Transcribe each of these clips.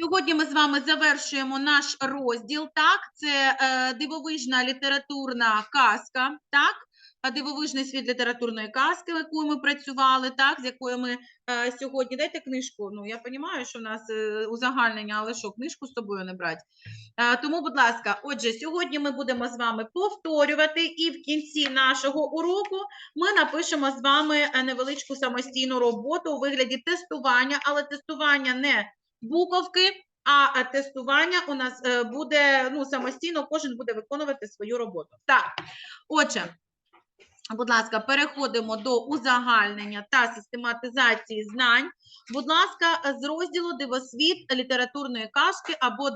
Сьогодні ми з вами завершуємо наш розділ. Так, це е, дивовижна літературна казка. Так, дивовижний світ літературної казки, якою ми працювали, так, з якою ми е, сьогодні. Дайте книжку. Ну я розумію, що в нас е, узагальнення, але що, книжку з собою не брати. Е, тому, будь ласка, отже, сьогодні ми будемо з вами повторювати, і в кінці нашого уроку ми напишемо з вами е, невеличку самостійну роботу у вигляді тестування, але тестування не буковки, а тестування у нас е, буде ну, самостійно, кожен буде виконувати свою роботу. Так, отже, будь ласка, переходимо до узагальнення та систематизації знань. Будь ласка, з розділу Дивосвіт літературної казки або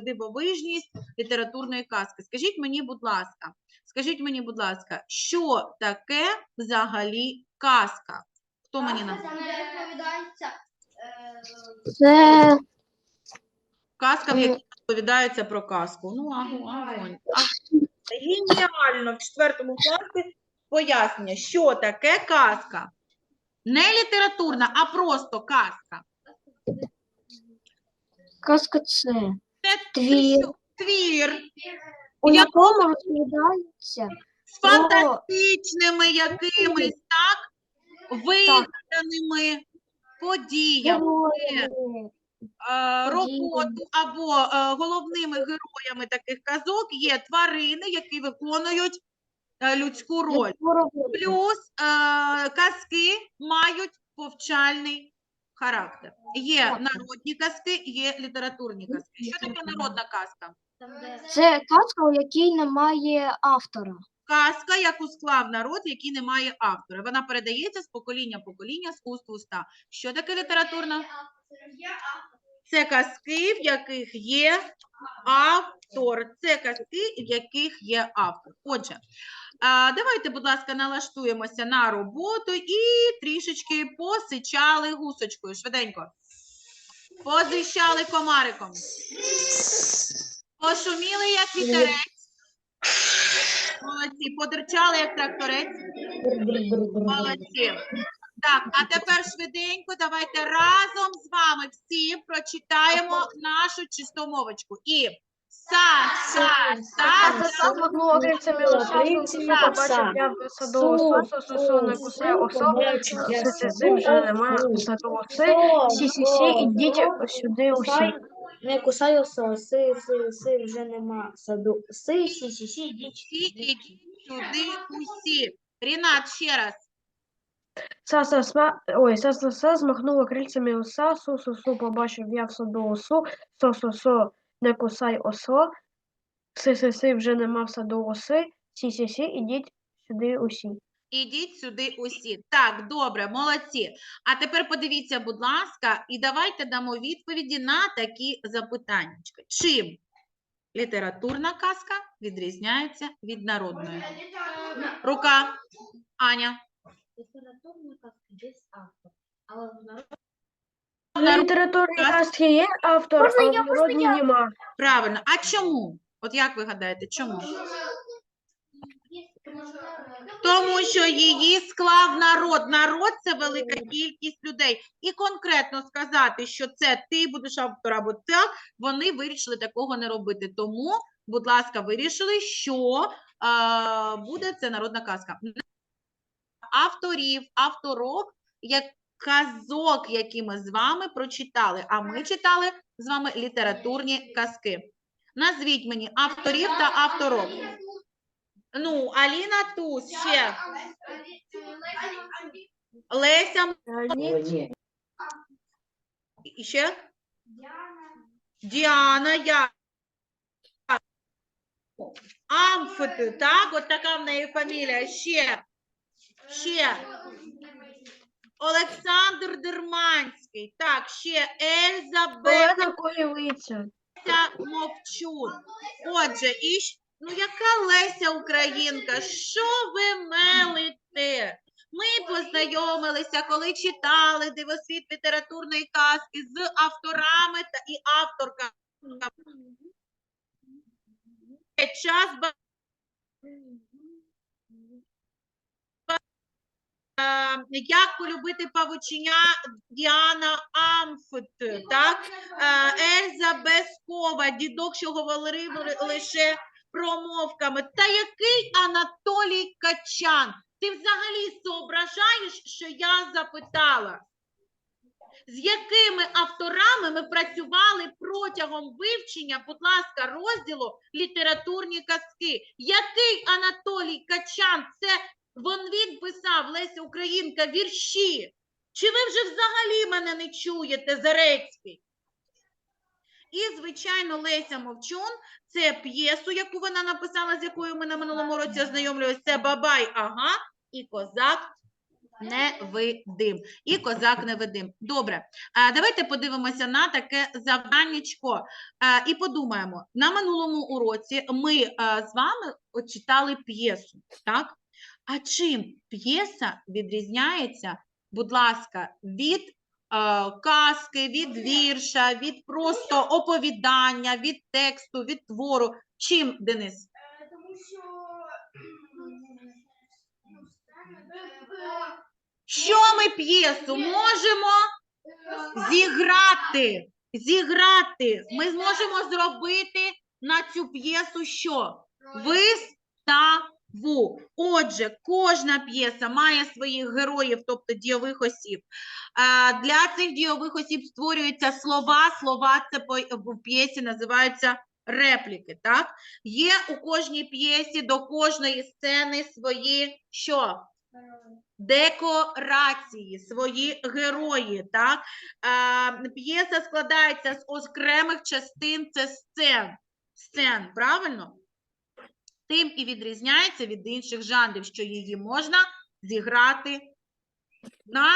дивовижність літературної казки. Скажіть мені, будь ласка, скажіть мені, будь ласка, що таке взагалі казка? Хто мені на розповідається е, Це Казка, в Е. якій розповідається про казку. Ну, агу, агонь. Геніально в четвертому класі пояснення, що таке казка. Не літературна, а просто казка. казка це, Це Твір. твір у Я- якому розповідається з фантастичними якимись, так, вигаданими подіями. герої. е, роботу або е, головними героями таких казок є тварини, які виконують е, людську роль. Плюс е, казки мають повчальний характер. Є народні казки, є літературні казки. Що таке народна казка? Це казка, у якій немає автора. Казка, яку склав народ, який не має автора. Вона передається з покоління покоління, з уст в уста. Що таке літературна? Це казки, в яких є автор. Це казки, в яких є автор. Отже, давайте, будь ласка, налаштуємося на роботу і трішечки посичали гусочкою. Швиденько. Позищали комариком. Пошуміли, як вітерець. Молодці. Подерчали, як тракторець. Молодці. Так, а тепер швиденько давайте разом з вами всі прочитаємо нашу чистомовочку. І са, са, са, са. Саду оси, сі-сі-сі, ідіть сюди усі. Не кусай оса, си, си, си, вже нема саду. Си, сі, сі, сі, ідіть. Всі ідіть сюди усі. Рінат, ще раз. Са-са-са, ой, са-са-са, змахнула крильцями оса, су-су-су побачив я в саду осу, со-со-со, не кусай осо, си-си-си, вже нема в саду оси, сі-сі-сі, ідіть сюди усі. Ідіть сюди усі. Так, добре, молодці. А тепер подивіться, будь ласка, і давайте дамо відповіді на такі запитання. Чим літературна казка відрізняється від народної? Рука. Аня. Літературна казка без автора. Але в народ літературній казці є автор, а в народній нема. Правильно. А чому? От як ви гадаєте, чому? Тому що її склав народ. Народ це велика кількість людей. І конкретно сказати, що це ти будеш автор або це, вони вирішили такого не робити. Тому, будь ласка, вирішили, що а, буде це народна казка. Авторів, авторок, як казок, які ми з вами прочитали. А ми читали з вами літературні казки. Назвіть мені авторів та авторок. Ну, Аліна тут ще. Леся і ще. Діана, я. Амфити, так? От така в неї фамілія. Ще. Ще. Олександр Дерманський. Так, ще Ельзабет. Олена Колівиця. Леся Мовчун. Отже, і щ- ну яка Леся Українка? Що ви мелите? Ми познайомилися, коли читали дивосвіт літературної казки з авторами та і авторками. Час Е, як полюбити павучення Діана Амфи. Т, так? Е, Ельза Безкова, дідок, що говорив лише промовками. Та який Анатолій Качан? Ти взагалі зображаєш, що я запитала? З якими авторами ми працювали протягом вивчення, будь ласка, розділу літературні казки? Який Анатолій Качан? Це вон він писав Леся Українка вірші. Чи ви вже взагалі мене не чуєте, Зарецький? І, звичайно, Леся Мовчун це п'єсу, яку вона написала, з якою ми на минулому році ознайомлювалися. Це Бабай, ага, і козак невидим. І козак невидим. Добре, давайте подивимося на таке завданнячко і подумаємо. На минулому уроці ми з вами читали п'єсу, так? А чим п'єса відрізняється, будь ласка, від казки, від вірша, від просто оповідання, від тексту, від твору? Чим, Денис? Тому що Що ми п'єсу можемо зіграти? Зіграти. Ми зможемо зробити на цю п'єсу що? Виставу. Отже, кожна п'єса має своїх героїв, тобто дійових осіб. Для цих дійових осіб створюються слова. Слова це по- п'єсі називаються репліки. Так? Є у кожній п'єсі до кожної сцени свої що? декорації, свої герої. Так? П'єса складається з окремих частин, це сцен. Сцен, правильно? Тим і відрізняється від інших жанрів, що її можна зіграти на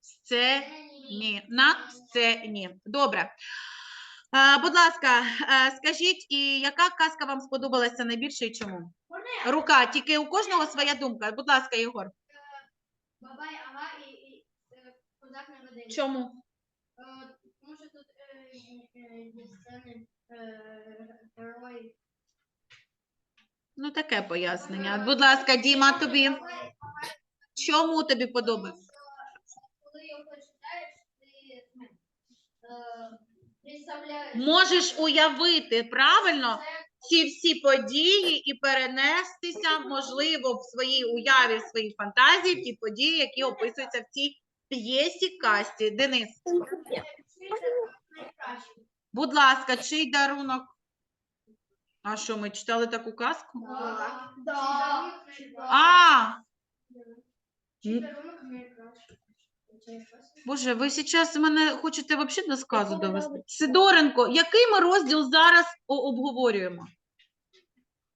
сцені. На сцені. Добре. А, будь ласка, е, скажіть, і яка казка вам сподобалася найбільше і чому? Рука, тільки у кожного своя думка. Будь ласка, Єгор. бабай, ага, і, е, козак на води. Чому? Тому що тут е, е, є сцени е, герої. Ну, таке пояснення. Будь ласка, Діма, тобі. Чому тобі подобається? коли його читаєш, ти представляєш. Можеш уявити правильно ці всі події і перенестися, можливо, в своїй уяві, в своїй фантазії, в ті події, які описуються в цій п'єсі касті. Денис, будь ласка, чий дарунок? А що, ми читали таку казку? Так. Да. А? Боже, ви зараз мене хочете взагалі до сказу довести? Сидоренко, який ми розділ зараз обговорюємо?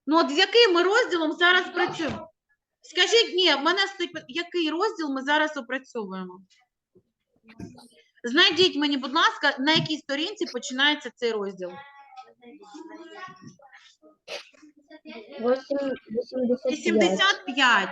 Ну, от з яким ми розділом зараз працюємо? Скажіть, ні, в мене стоїть, який розділ ми зараз опрацьовуємо? Знайдіть мені, будь ласка, на якій сторінці починається цей розділ? 85.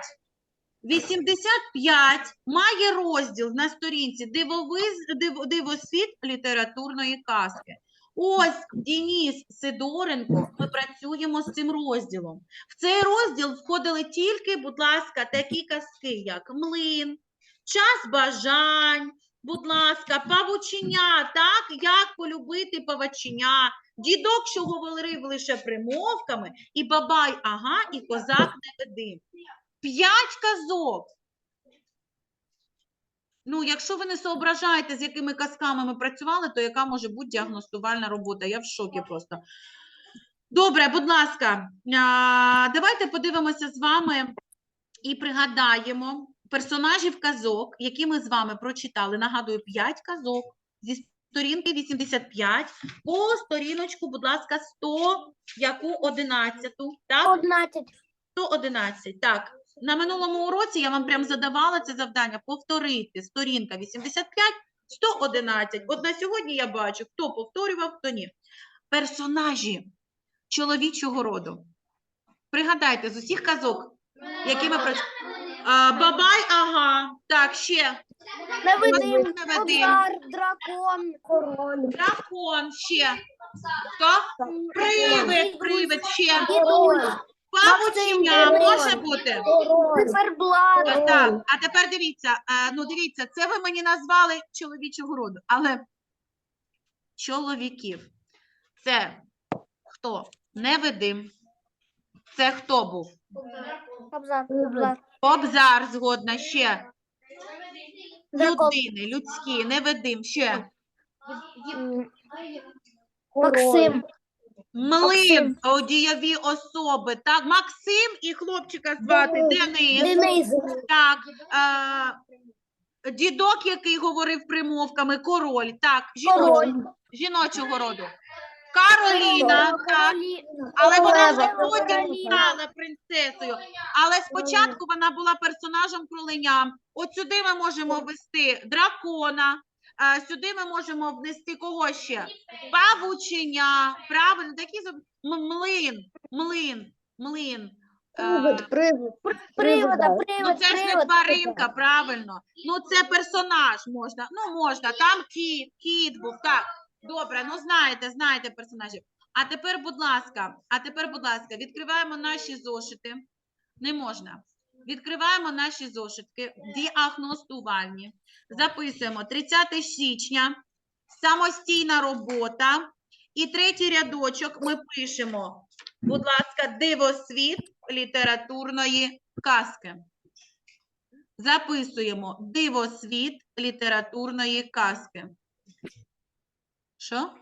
85 має розділ на сторінці дивовиз, див, дивосвіт літературної казки. Ось Дініс Сидоренко, ми працюємо з цим розділом. В цей розділ входили тільки, будь ласка, такі казки, як Млин, Час бажань, будь ласка, павученя, так, як полюбити павученя, дідок, що говорив лише примовками, і бабай, ага, і козак невидим. П'ять казок. Ну, якщо ви не соображаєте, з якими казками ми працювали, то яка може бути діагностувальна робота? Я в шокі просто. Добре, будь ласка, давайте подивимося з вами і пригадаємо персонажів казок, які ми з вами прочитали. Нагадую, 5 казок зі сторінки 85 по сторіночку, будь ласка, 100, яку 11, так? 11. 111. Так, на минулому уроці я вам прям задавала це завдання повторити. Сторінка 85, 111. От на сьогодні я бачу, хто повторював, хто ні. Персонажі чоловічого роду. Пригадайте з усіх казок, які ми працювали. Бабай, ага. Так, ще. Невидим, Невидим. Кобзар, дракон, король. Дракон, ще. Хто? Привид, привид, ще. Дідусь, Максим, може бути? циферблат. Так, так. А тепер дивіться, е, ну дивіться, це ви мені назвали чоловічого роду, але чоловіків. Це хто? Невидим. Це хто був? Абзац. Кобзар, згодна, ще. Людини, людські, невидим, ще. Максим. Млин, о, дієві особи, так, Максим і хлопчика звати Денис. Денис. Так, е, дідок, який говорив примовками, король, так, Король. жіночого, жіночого роду. Кароліна, так, але вона вже потім стала принцесою. Але спочатку вона була персонажем кроленям. От сюди ми можемо ввести дракона, е, сюди ми можемо внести кого ще? Павученя, правильно, такі зоб- м- млин, млин, млин. Е, Привода, Ну, привод, це ж не привод. тваринка, правильно. Ну, це персонаж можна. Ну, можна. Там кіт, кіт був. Так, добре, ну знаєте, знаєте персонажів. А тепер, будь ласка, а тепер, будь ласка, відкриваємо наші зошити. Не можна. Відкриваємо наші зошитки, діагностувальні. Записуємо 30 січня, самостійна робота. І третій рядочок ми пишемо, будь ласка, дивосвіт літературної казки. Записуємо дивосвіт літературної казки. Що?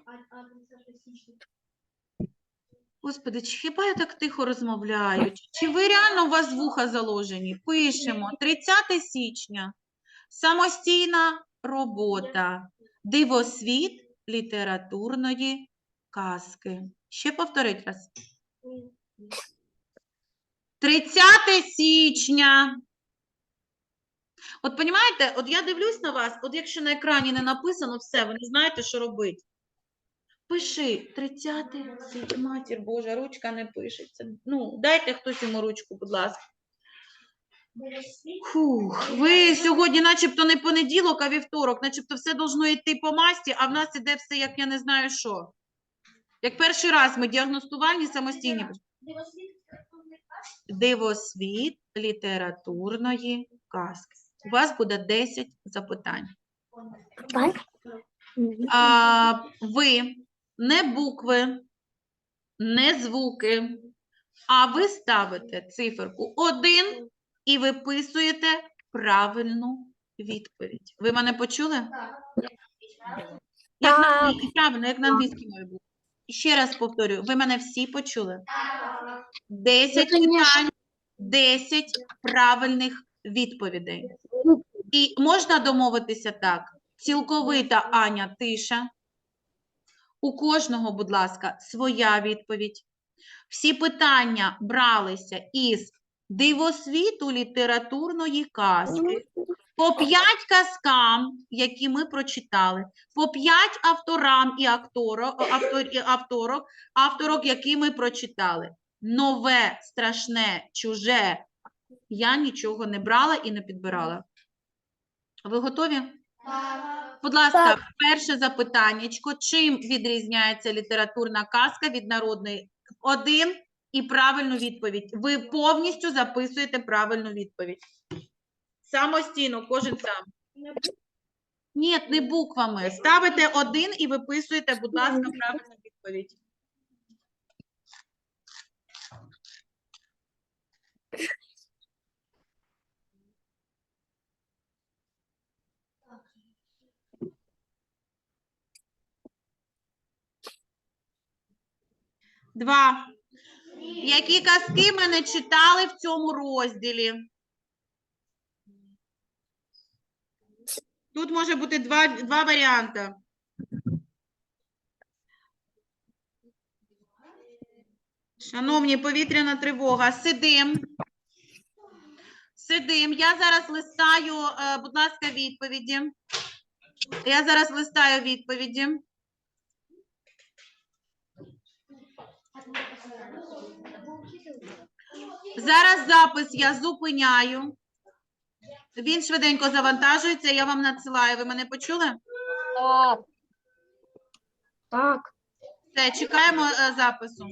Господи, чи хіба я так тихо розмовляю? Чи- ви реально у вас вуха заложені? Пишемо 30 січня. Самостійна робота. Дивосвіт літературної казки. Ще повторить раз. 30 січня. От понімаєте, от я дивлюсь на вас, от якщо на екрані не написано все, ви не знаєте, що робити. Пиши 30 матір Божа, ручка не пишеться. Ну, дайте хтось йому ручку, будь ласка. Фух, ви сьогодні начебто не понеділок, а вівторок, начебто все должно йти по масті, а в нас іде все, як я не знаю що. Як перший раз ми діагностувальні самостійні. Дивосвіт літературної казки. У вас буде 10 запитань. А, ви не букви, не звуки, а ви ставите циферку 1 і виписуєте правильну відповідь. Ви мене почули? Як на, Так. правильно, як на англійській мові було. Ще раз повторюю, ви мене всі почули? 10 питань, 10 правильних відповідей. І можна домовитися так: цілковита Аня тиша. У кожного, будь ласка, своя відповідь. Всі питання бралися із дивосвіту літературної казки. По п'ять казкам, які ми прочитали, по п'ять авторам і акторок, автор, авторок, авторок, які ми прочитали. Нове, страшне, чуже. Я нічого не брала і не підбирала. Ви готові? Будь ласка, перше запитаннячко. Чим відрізняється літературна казка від народної? Один і правильну відповідь. Ви повністю записуєте правильну відповідь. Самостійно, кожен сам. Ні, не буквами. Ставите один і виписуєте, будь ласка, правильну відповідь. Два. Які казки ми не читали в цьому розділі? Тут може бути два, два варіанти. Шановні, повітряна тривога. Сидим. Сидим. Я зараз листаю, е, будь ласка, відповіді. Я зараз листаю відповіді. Зараз запис я зупиняю. Він швиденько завантажується, я вам надсилаю. Ви мене почули? Так. Все, чекаємо е, запису.